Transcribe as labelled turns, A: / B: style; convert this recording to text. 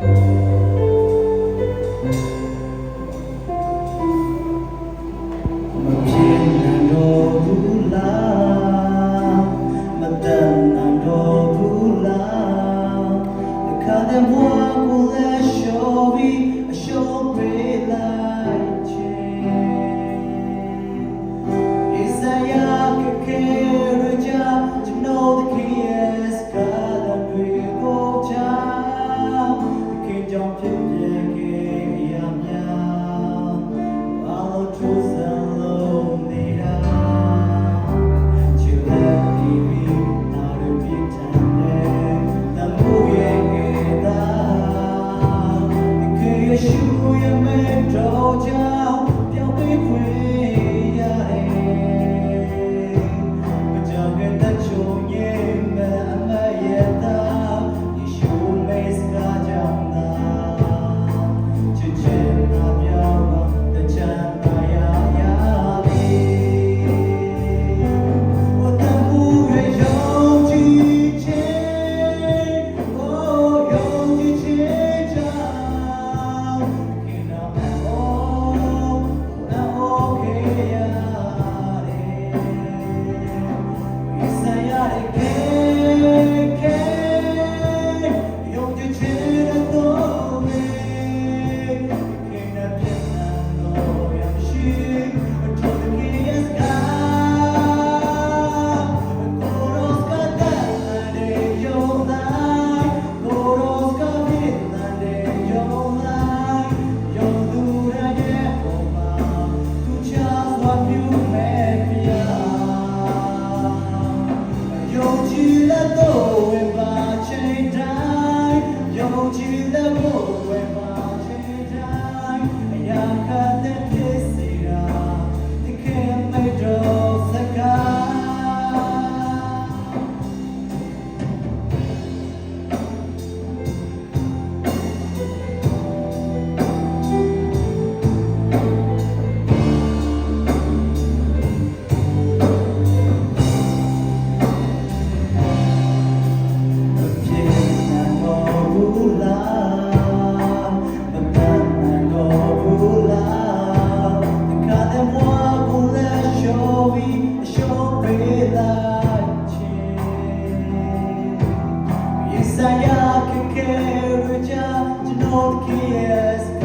A: Música Sen yakın kevrica, cinot kiyes